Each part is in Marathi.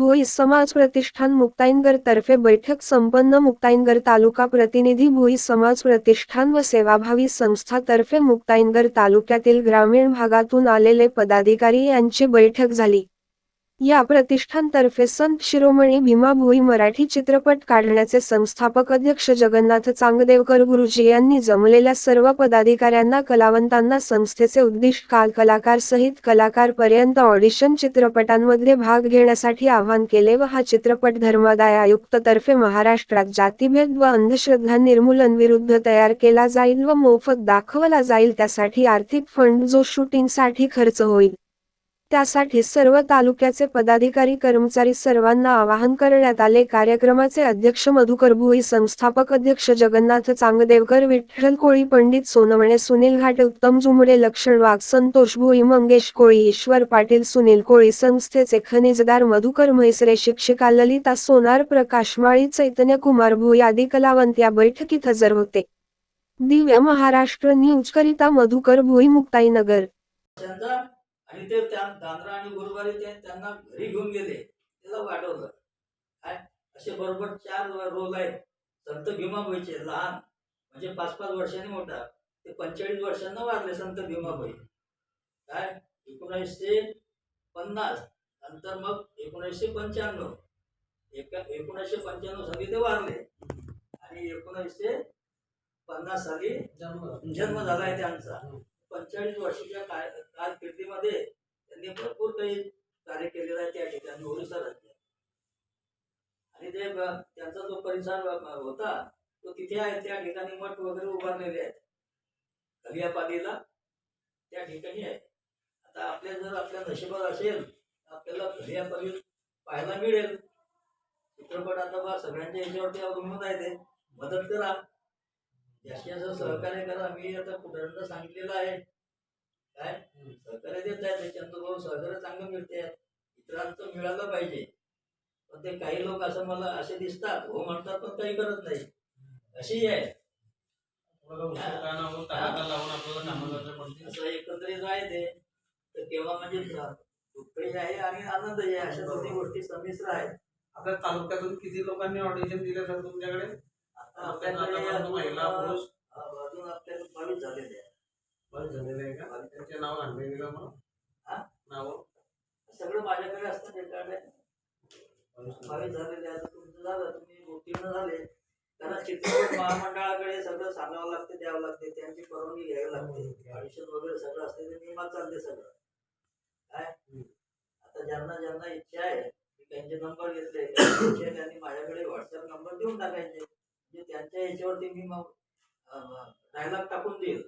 भोई समाज प्रतिष्ठान मुक्ताईनगर तर्फे बैठक संपन्न मुक्ताईनगर तालुका प्रतिनिधी भोई समाज प्रतिष्ठान व सेवाभावी संस्था तर्फे मुक्ताईनगर तालुक्यातील ग्रामीण भागातून आलेले पदाधिकारी यांची बैठक झाली. या प्रतिष्ठानतर्फे संत शिरोमणी भीमाभोई मराठी चित्रपट काढण्याचे संस्थापक अध्यक्ष जगन्नाथ चांगदेवकर गुरुजी यांनी जमलेल्या सर्व पदाधिकाऱ्यांना कलावंतांना संस्थेचे उद्दिष्ट काल कलाकार सहित कलाकार पर्यंत ऑडिशन चित्रपटांमध्ये भाग घेण्यासाठी आवाहन केले व हा चित्रपट धर्मादाय आयुक्ततर्फे महाराष्ट्रात जातीभेद व अंधश्रद्धा निर्मूलन विरुद्ध तयार केला जाईल व मोफत दाखवला जाईल त्यासाठी आर्थिक फंड जो शूटिंगसाठी खर्च होईल. त्यासाठी सर्व तालुक्याचे पदाधिकारी कर्मचारी सर्वांना आवाहन करण्यात आले. कार्यक्रमाचे अध्यक्ष मधुकर भोई संस्थापक अध्यक्ष जगन्नाथ चांगदेवकर विठ्ठल कोळी पंडित सोनवणे सुनील घाटे उत्तम जुमडे लक्षण वाघ संतोष भोई मंगेश कोळी ईश्वर पाटील सुनील कोळी संस्थेचे खनिजदार मधुकर म्हैसरे शिक्षिका ललिता सोनार प्रकाश माळी चैतन्य कुमार भोई आदी कलावंत या बैठकीत हजर होते. दिव्य महाराष्ट्र न्यूज करिता मधुकर भोई मुक्ताईनगर आणि ते त्या दांद्रा आणि गुरुवारी ते त्यांना घरी घेऊन गेले. त्याला वाढवलं. काय? असे बरोबर चार रोल आहेत. संत भीमाबाईचे लहान. म्हणजे पाच पाच वर्षांनी मोठा. ते पंचेचाळीस वर्षांना वारले संत भीमाबाई. काय? एकोणीसशे पन्नास. नंतर मग एकोणीसशे पंच्याण्णव. एका एकोणीसशे पंच्याण्णव साली ते वारले आणि एकोणीसशे पन्नास साली जन्म. झाला आहे त्यांचा. पंचेचाळीस वर्षाच्या काय कारकिर्दीमध्ये त्यांनी भरपूर काही कार्य केलेलं आहे त्या ठिकाणी ओरिसा राज्यात आणि ते त्यांचा जो परिसर होता तो तिथे आहे त्या ठिकाणी मठ वगैरे उभारलेले आहेत. कलियापालीला त्या ठिकाणी आहे. आता आपल्या जर आपल्या नशिबात असेल तर आपल्याला कलियापाली पाहायला मिळेल. चित्रपट आता बा सगळ्यांच्या याच्यावरती अवलंबून आहे ते. मदत करा. जास्त सहकार्य करा. मी आता कुठं सांगितलेलं आहे. काय? सहकार्य देत आहे त्याच्यानंतर भाऊ सहकार्य चांगलं मिळते इतरांचं मिळालं पाहिजे. पण ते काही लोक असं मला असे दिसतात. हो म्हणतात पण काही करत नाही. अशी आहे असं एकत्रित आहे. ते तर तेव्हा म्हणजे दुःखही आहे आणि आनंदही आहे. अशा दोन्ही गोष्टी संमिश्र आहेत. आपल्या तालुक्यातून किती लोकांनी ऑडिशन दिले सर तुमच्याकडे? आता महिला, पुरुष? अजून अजून आपल्याकडे बावीस झालेले आहे बरेच झालेले आहे का? त्यांचे नाव आणले गेलं हा? मग नाव? सगळं माझ्याकडे असतं त्याच्याकडे बावीस झालेले. आता तुमचं झालं तुम्ही उत्तीर्ण झाले. त्यांना चित्रपट महामंडळाकडे सगळं सांगावं लागते द्यावं लागते त्यांची परवानगी घ्यावी लागते. ऑडिशन वगैरे सगळं असते ते नियमात चालते सगळं. काय? आता ज्यांना ज्यांना इच्छा आहे की त्यांचे नंबर घेतले त्यांनी माझ्याकडे व्हॉट्सअप नंबर देऊन टाकायचे. त्यांच्या याच्यावरती मी मग डायलॉग टाकून देईल.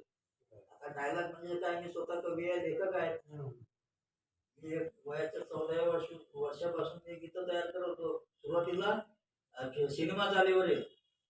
आता डायलॉग म्हणजे काय मी स्वतः कवी आहे लेखक आहे. मी एक वयाच्या चौदाव्या वर्ष वर्षापासून ते गीतं तयार करत होतो. सुरुवातीला सिनेमा चालीवर येईल